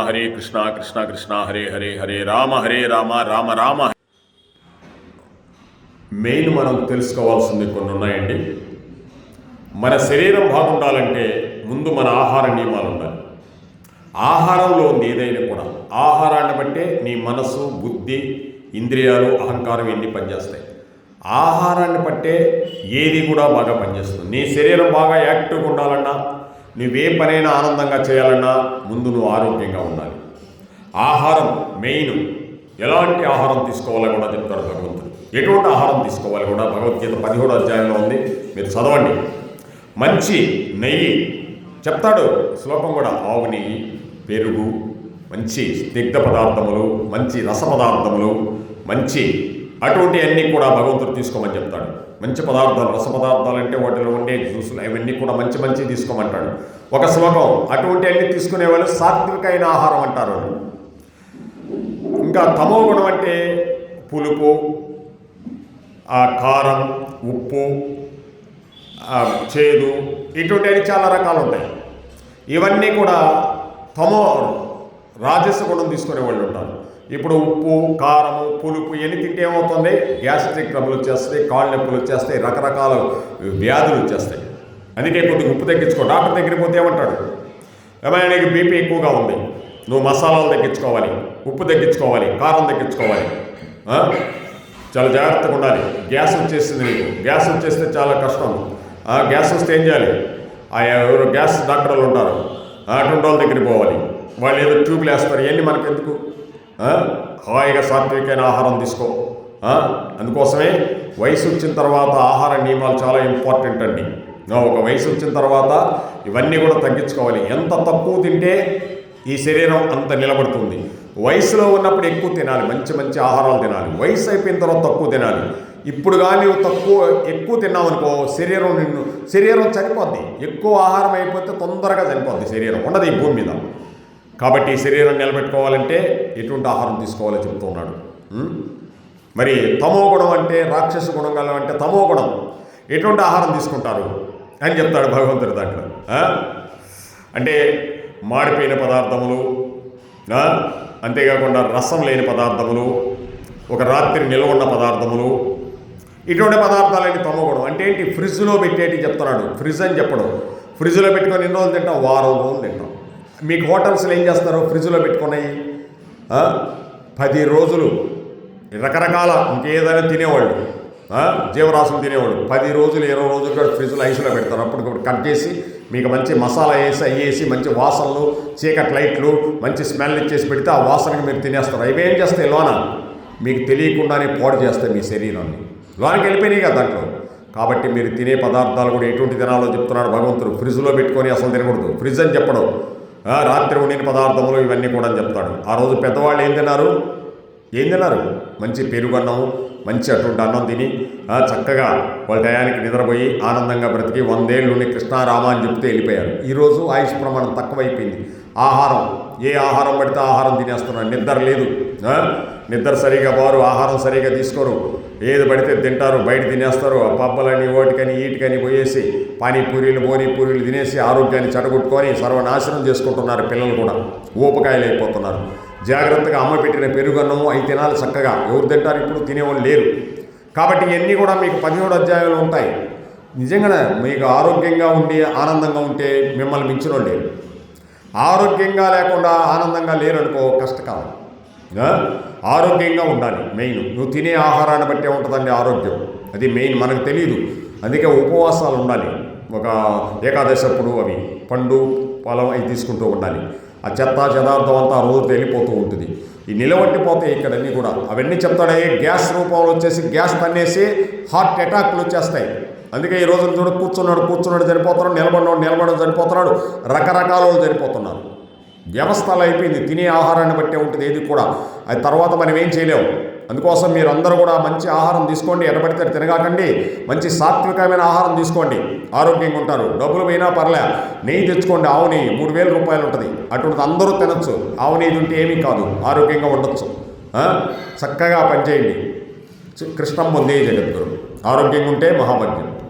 Hare Krishna Krishna Krishna Hare Hare Hare Rama Hare Rama Rama Rama. Main మనం తెలుసుకోవాల్సింది కొన్ని ఉన్నాయండి. మన శరీరం బాగుండాలంటే ముందు మన ఆహార నియమాలు ఉండాలి. ఆహారంలో ఉంది ఏదైనా కూడా ఆహారాన్ని బట్టే నీ మనసు బుద్ధి ఇంద్రియాలు అహంకారం ఎన్ని పనిచేస్తాయి. ఆహారాన్ని బట్టే ఏది కూడా బాగా పనిచేస్తుంది. నీ శరీరం బాగా యాక్టివ్గా ఉండాలన్నా నువ్వే పనైనా ఆనందంగా చేయాలన్నా ముందు నువ్వు ఆరోగ్యంగా ఉండాలి. ఆహారం మెయిన్. ఎలాంటి ఆహారం తీసుకోవాలో కూడా చెప్తారు భగవంతుడు. ఎటువంటి ఆహారం తీసుకోవాలి కూడా భగవద్గీత పదిహేడు అధ్యాయంలో ఉంది. మీరు చదవండి. మంచి నెయ్యి. చెప్తాడు శ్లోకం కూడా. ఆవు నెయ్యి పెరుగు మంచి స్నిగ్ధ పదార్థములు మంచి రస పదార్థములు మంచి అటువంటి అన్నీ కూడా భగవంతుడు తీసుకోమని చెప్తాడు. మంచి పదార్థాలు రస పదార్థాలు అంటే వాటిలో ఉండే జ్యూసులు అవన్నీ కూడా మంచి మంచి తీసుకోమంటాడు. ఒక శ్లోకం అటువంటి అన్ని తీసుకునే వాళ్ళు సాత్వికమైన ఆహారం అంటారు. ఇంకా తమో గుణం అంటే పులుపు కారం ఉప్పు చేదు ఇటువంటివి చాలా రకాలు ఉంటాయి. ఇవన్నీ కూడా తమో రాజస్వ గుణం తీసుకునే వాళ్ళు ఉంటారు. ఇప్పుడు ఉప్పు కారము పులుపు ఎన్ని తింటే ఏమవుతుంది? గ్యాస్ట్రిక్ ట్రబుల్ వచ్చేస్తాయి కాళ్ళ నొప్పులు వచ్చేస్తాయి రకరకాల వ్యాధులు వచ్చేస్తాయి. అందుకే కొద్దిగా ఉప్పు తగ్గించుకో. డాక్టర్ దగ్గరికి పోతే ఏమంటాడు? ఏమైనా నీకు బీపీ ఎక్కువగా ఉంది. నువ్వు మసాలాలు తగ్గించుకోవాలి ఉప్పు తగ్గించుకోవాలి కారం తగ్గించుకోవాలి. చాలా జాగ్రత్తగా ఉండాలి. గ్యాస్ వచ్చేసింది నీకు. గ్యాస్ వచ్చేస్తే చాలా కష్టం. గ్యాస్ వస్తే ఏం చేయాలి? ఆ ఎవరు గ్యాస్ డాక్టర్లు ఉంటారు. ఆ, అటువంటి వాళ్ళ దగ్గరికి పోవాలి. వాళ్ళు ఏదో ట్యూబ్లు వేస్తారు. ఇవన్నీ మనకెందుకు? హాయిగా సాత్వికమైన ఆహారం తీసుకో. అందుకోసమే వయసు వచ్చిన తర్వాత ఆహార నియమాలు చాలా ఇంపార్టెంట్ అండి. ఒక వయసు వచ్చిన తర్వాత ఇవన్నీ కూడా తగ్గించుకోవాలి. ఎంత తక్కువ తింటే ఈ శరీరం అంత నిలబడుతుంది. వయసులో ఉన్నప్పుడు ఎక్కువ తినాలి మంచి మంచి ఆహారాలు తినాలి. వయసు అయిపోయిన తర్వాత తక్కువ తినాలి. ఇప్పుడు కానీ తక్కువ ఎక్కువ తిన్నామనుకో శరీరం నిన్ను శరీరం చనిపోద్ది. ఎక్కువ ఆహారం అయిపోతే తొందరగా చనిపోద్ది శరీరం. ఉండదు ఈ భూమి మీద. కాబట్టి శరీరం నిలబెట్టుకోవాలంటే ఎటువంటి ఆహారం తీసుకోవాలో చెప్తూ ఉన్నాడు మరి తమో గుణం అంటే రాక్షస గుణం గల అంటే తమో గుణం. ఎటువంటి ఆహారం తీసుకుంటారు? అని చెప్తాడు భగవంతుడు దాంట్లో. అంటే మాడిపోయిన పదార్థములు అంతేకాకుండా రసం లేని పదార్థములు ఒక రాత్రి నిల్వ ఉన్న పదార్థములు ఇటువంటి పదార్థాలని తమ్మకూడదు అంటే ఏంటి? ఫ్రిడ్జ్లో పెట్టేటి చెప్తున్నాడు. ఫ్రిడ్జ్ అని చెప్పడం. ఫ్రిడ్జ్లో పెట్టుకొని ఎన్ని రోజులు తింటాం? వారం రోజులు తింటాం. మీకు హోటల్స్లో ఏం చేస్తారు ఫ్రిడ్జ్లో పెట్టుకున్నాయి పది రోజులు రకరకాల ఇంకేదైనా తినేవాళ్ళు జీవరాశులు తినేవాళ్ళు పది రోజులు ఇరవై రోజులు కూడా ఫ్రిడ్జ్లో ఐస్లో పెడతారు. అప్పటికప్పుడు కట్ చేసి మీకు మంచి మసాలా వేసి అవి వేసి మంచి వాసనలు చీకటి లైట్లు మంచి స్మెల్ ఇచ్చేసి పెడితే ఆ వాసనకి మీరు తినేస్తారు. అవి ఏం చేస్తాయి లోన? మీకు తెలియకుండానే పాడు చేస్తాయి మీ శరీరాన్ని. లోనకి వెళ్ళిపోయినాయి కదా దాంట్లో. కాబట్టి మీరు తినే పదార్థాలు కూడా ఎటువంటి తినాలో చెప్తున్నాడు భగవంతుడు. ఫ్రిడ్జ్లో పెట్టుకొని అసలు తినకూడదు. ఫ్రిడ్జ్ అని చెప్పడం. రాత్రి వండిన పదార్థములు ఇవన్నీ కూడా అని చెప్తాడు. ఆ రోజు పెద్దవాళ్ళు ఏం తిన్నారు? ఏం తిన్నారు? మంచి పెరుగన్నం మంచి అటువంటి అన్నం తిని చక్కగా వాళ్ళ టయానికి నిద్రపోయి ఆనందంగా బ్రతికి వందేళ్ళు కృష్ణారామ అని చెప్తే వెళ్ళిపోయారు. ఈరోజు ఆయుష్ ప్రమాణం తక్కువైపోయింది. ఆహారం ఏ ఆహారం పడితే ఆహారం తినేస్తున్నాడు నిద్ర లేదు. నిద్ర సరిగా వారు ఆహారం సరిగా తీసుకోరు. ఏది పడితే తింటారు బయట తినేస్తారు. ఆ పబ్బలని ఓటికని ఈటికని పోయేసి పానీపూరీలు పూరీలు తినేసి ఆరోగ్యాన్ని చెడగొట్టుకొని సర్వనాశనం చేసుకుంటున్నారు పిల్లలు కూడా. ఊపకాయలు అయిపోతున్నారు జాగ్రత్తగా అమ్మ పెట్టిన పెరుగన్నము అవి తినాలి చక్కగా. ఎవరు తింటారు ఇప్పుడు? తినేవాళ్ళు లేరు. కాబట్టి ఇవన్నీ కూడా మీకు పదిహేడు అధ్యాయాలు ఉంటాయి. నిజంగానే మీకు ఆరోగ్యంగా ఉండి ఆనందంగా ఉంటే మిమ్మల్ని మించిన లేరు. ఆరోగ్యంగా లేకుండా ఆనందంగా లేరనుకో కష్టకాలం. ఆరోగ్యంగా ఉండాలి మెయిన్. నువ్వు తినే ఆహారాన్ని బట్టే ఉంటుందండి ఆరోగ్యం. అది మెయిన్ మనకు తెలియదు అందుకే ఉపవాసాలు ఉండాలి. ఒక ఏకాదశప్పుడు అవి పండు పొలం అవి తీసుకుంటూ ఉండాలి. ఆ చెత్త చెదార్థం అంతా ఆ రోజు తేలిపోతూ ఉంటుంది. ఈ నిలబట్టిపోతాయి ఇక్కడన్నీ కూడా. అవన్నీ చెప్తాడే గ్యాస్ రూపంలో వచ్చేసి గ్యాస్ తన్నేసి హార్ట్ అటాక్లు వచ్చేస్తాయి. అందుకే ఈ రోజున చూడ కూర్చున్నాడు కూర్చున్నాడు చనిపోతున్నాడు నిలబడినాడు నిలబడడం చనిపోతున్నాడు రకరకాల వాళ్ళు చనిపోతున్నారు. వ్యవస్థలు అయిపోయింది తినే ఆహారాన్ని బట్టే ఉంటుంది ఏది కూడా. అది తర్వాత మనం ఏం చేయలేము అందుకోసం మీరు అందరూ కూడా మంచి ఆహారం తీసుకోండి ఎడబడితే తినగాకండి మంచి సాత్వికమైన ఆహారం తీసుకోండి. ఆరోగ్యంగా ఉంటారు. డబ్బులు పోయినా పర్లే. నెయ్యి తెచ్చుకోండి ఆవు నెయ్యి మూడు వేల రూపాయలు ఉంటుంది. అటువంటిది అందరూ తినచ్చు. ఆవు నెయ్యి ఉంటే ఏమీ కాదు. ఆరోగ్యంగా ఉండొచ్చు. చక్కగా పనిచేయండి. కృష్ణం పొందే జగద్గురు. ఆరోగ్యంగా ఉంటే మహాభాగ్యం.